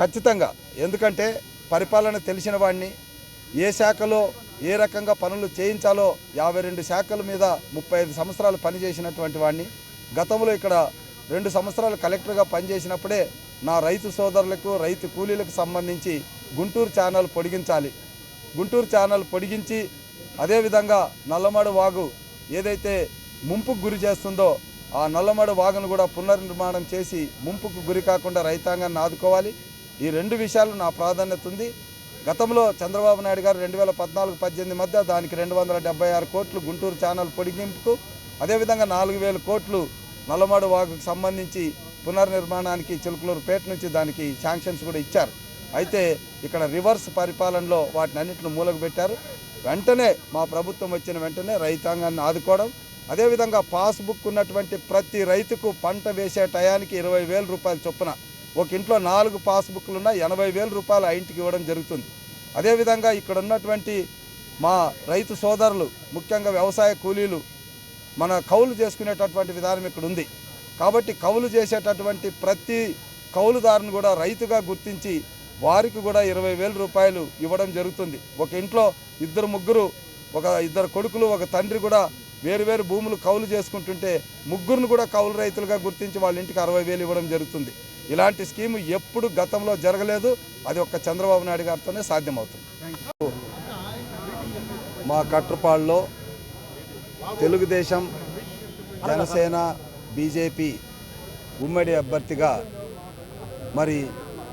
ఖచ్చితంగా. ఎందుకంటే పరిపాలన తెలిసిన వాడిని ఏ శాఖలో ఏ రకంగా పనులు చేయించాలో యాభై రెండు శాఖల మీద ముప్పై ఐదు సంవత్సరాలు పనిచేసినటువంటి వాడిని గతంలో ఇక్కడ రెండు సంవత్సరాలు కలెక్టర్గా పనిచేసినప్పుడే నా రైతు సోదరులకు రైతు కూలీలకు సంబంధించి గుంటూరు ఛానల్ పొడిగించాలి. గుంటూరు ఛానల్ పొడిగించి అదేవిధంగా నల్లమడు వాగు ఏదైతే ముంపుకు గురి చేస్తుందో ఆ నల్లమడు వాగును కూడా పునర్నిర్మాణం చేసి ముంపుకు గురి కాకుండా రైతాంగాన్ని ఆదుకోవాలి. ఈ రెండు విషయాలు నా ప్రాధాన్యత ఉంది. గతంలో చంద్రబాబు నాయుడు గారు రెండు వేల పద్నాలుగు పద్దెనిమిది మధ్య దానికి రెండు వందల డెబ్బై ఆరు కోట్లు గుంటూరు ఛానల్ పొడిగింపుకు అదేవిధంగా నాలుగు వేల కోట్లు నల్లమడు వాగుకు సంబంధించి పునర్నిర్మాణానికి చిలుకలూరుపేట నుంచి దానికి శాంక్షన్స్ కూడా ఇచ్చారు. అయితే ఇక్కడ రివర్స్ పరిపాలనలో వాటిని అన్నింటిని మూలకు పెట్టారు. వెంటనే మా ప్రభుత్వం వచ్చిన వెంటనే రైతాంగాన్ని ఆదుకోవడం అదేవిధంగా పాస్బుక్ ఉన్నటువంటి ప్రతి రైతుకు పంట వేసే టయానికి ఇరవై వేల రూపాయల చొప్పున ఒక ఇంట్లో నాలుగు పాస్బుక్లు ఉన్న ఎనభై వేల రూపాయలు ఆ ఇంటికి ఇవ్వడం జరుగుతుంది. అదేవిధంగా ఇక్కడ ఉన్నటువంటి మా రైతు సోదరులు ముఖ్యంగా వ్యవసాయ కూలీలు మన కౌలు చేసుకునేటటువంటి విధానం ఇక్కడ ఉంది. కాబట్టి కౌలు చేసేటటువంటి ప్రతి కౌలుదారుని కూడా రైతుగా గుర్తించి వారికి కూడా ఇరవై వేల రూపాయలు ఇవ్వడం జరుగుతుంది. ఒక ఇంట్లో ఇద్దరు ముగ్గురు ఒక ఇద్దరు కొడుకులు ఒక తండ్రి కూడా వేరు వేరు భూములు కౌలు చేసుకుంటుంటే ముగ్గురును కూడా కౌలు రైతులుగా గుర్తించి వాళ్ళ ఇంటికి అరవై వేలు ఇవ్వడం జరుగుతుంది. ఇలాంటి స్కీమ్ ఎప్పుడు గతంలో జరగలేదు. అది ఒక్క చంద్రబాబు నాయుడు గారితోనే సాధ్యమవుతుంది. మా కట్రపాడులో తెలుగుదేశం జనసేన బీజేపీ ఉమ్మడి అభ్యర్థిగా మరి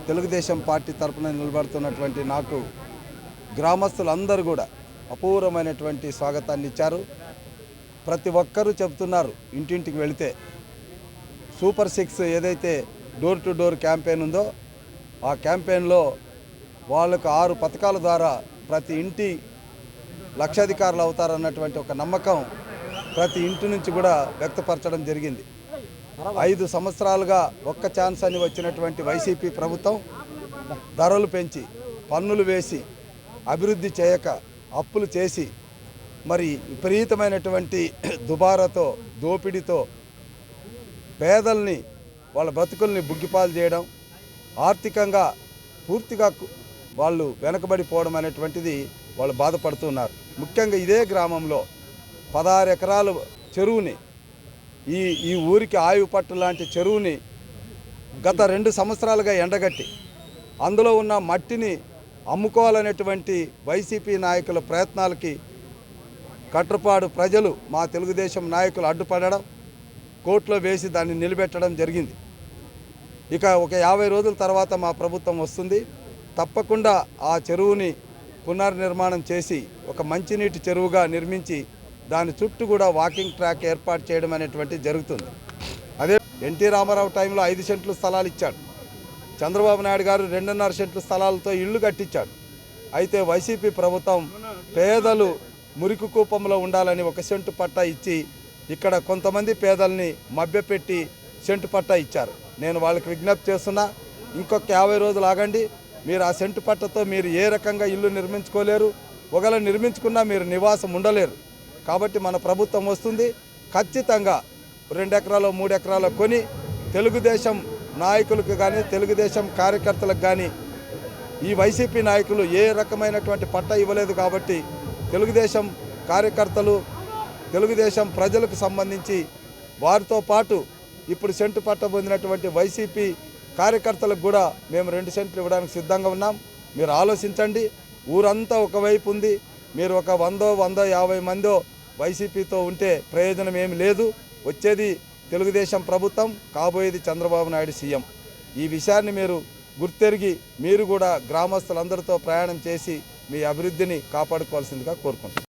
తెలుగుదేశం పార్టీ తరపున నిలబడుతున్నటువంటి నాకు గ్రామస్తులందరూ కూడా అపూర్వమైనటువంటి స్వాగతాన్ని ఇచ్చారు. ప్రతి ఒక్కరూ చెబుతున్నారు ఇంటింటికి వెళితే. సూపర్ సిక్స్ ఏదైతే డోర్ టు డోర్ క్యాంపెయిన్ ఉందో ఆ క్యాంపెయిన్లో వాళ్ళకు ఆరు పథకాల ద్వారా ప్రతి ఇంటి లక్షాధికారులు అవుతారన్నటువంటి ఒక నమ్మకం ప్రతి ఇంటి నుంచి కూడా వ్యక్తపరచడం జరిగింది. ఐదు సంవత్సరాలుగా ఒక్క ఛాన్స్ అని వచ్చినటువంటి వైసీపీ ప్రభుత్వం ధరలు పెంచి పన్నులు వేసి అభివృద్ధి చేయక అప్పులు చేసి మరి విపరీతమైనటువంటి దుబారాతో దోపిడీతో పేదల్ని వాళ్ళ బ్రతుకుల్ని బుగ్గిపాలు చేయడం ఆర్థికంగా పూర్తిగా వాళ్ళు వెనకబడిపోవడం అనేటువంటిది వాళ్ళు బాధపడుతున్నారు ముఖ్యంగా ఇదే గ్రామంలో పదహారు ఎకరాలు చెరువుని ఈ ఈ ఊరికి ఆయువు పట్టు లాంటి చెరువుని గత రెండు సంవత్సరాలుగా ఎండగట్టి అందులో ఉన్న మట్టిని అమ్ముకోవాలనేటువంటి వైసీపీ నాయకుల ప్రయత్నాలకి కట్రపాడు ప్రజలు మా తెలుగుదేశం నాయకులు అడ్డుపడడం కోర్టులో వేసి దాన్ని నిలబెట్టడం జరిగింది. ఇక ఒక యాభై రోజుల తర్వాత మా ప్రభుత్వం వస్తుంది. తప్పకుండా ఆ చెరువుని పునర్నిర్మాణం చేసి ఒక మంచినీటి చెరువుగా నిర్మించి దాని చుట్టూ కూడా వాకింగ్ ట్రాక్ ఏర్పాటు చేయడం అనేటువంటి జరుగుతుంది. అదే ఎన్టీ రామారావు టైంలో ఐదు సెంట్లు స్థలాలు ఇచ్చాడు. చంద్రబాబు నాయుడు గారు రెండున్నర సెంట్లు స్థలాలతో ఇళ్ళు కట్టించాడు. అయితే వైసీపీ ప్రభుత్వం పేదలు మురికి కూపంలో ఉండాలని ఒక సెంటు పట్టా ఇచ్చి ఇక్కడ కొంతమంది పేదల్ని మభ్యపెట్టి సెంటు పట్టా ఇచ్చారు. నేను వాళ్ళకి విజ్ఞప్తి చేస్తున్నా ఇంకొక యాభై రోజులు ఆగండి. మీరు ఆ సెంటు పట్టతో మీరు ఏ రకంగా ఇల్లు నిర్మించుకోలేరు. ఒకవేళ నిర్మించుకున్నా మీరు నివాసం ఉండలేరు. కాబట్టి మన ప్రభుత్వం వస్తుంది ఖచ్చితంగా రెండు ఎకరాలు మూడు ఎకరాలు కొని తెలుగుదేశం నాయకులకు కానీ తెలుగుదేశం కార్యకర్తలకు కానీ ఈ వైసీపీ నాయకులు ఏ రకమైనటువంటి పట్ట ఇవ్వలేదు కాబట్టి తెలుగుదేశం కార్యకర్తలు తెలుగుదేశం ప్రజలకు సంబంధించి వారితో పాటు ఇప్పుడు సెంటు పట్ట పొందినటువంటి వైసీపీ కార్యకర్తలకు కూడా మేము రెండు సెంట్లు ఇవ్వడానికి సిద్ధంగా ఉన్నాం. మీరు ఆలోచించండి. ఊరంతా ఒకవైపు ఉంది. మీరు ఒక వందో వందో యాభై మందో వైసీపీతో ఉంటే ప్రయోజనం ఏమి లేదు. వచ్చేది తెలుగుదేశం ప్రభుత్వం కాబోయేది చంద్రబాబు నాయుడు సీఎం. ఈ విషయాన్ని మీరు గుర్తెరిగి మీరు కూడా గ్రామస్తులందరితో ప్రయాణం చేసి మీ అభివృద్ధిని కాపాడుకోవాల్సిందిగా కోరుకుంటున్నాను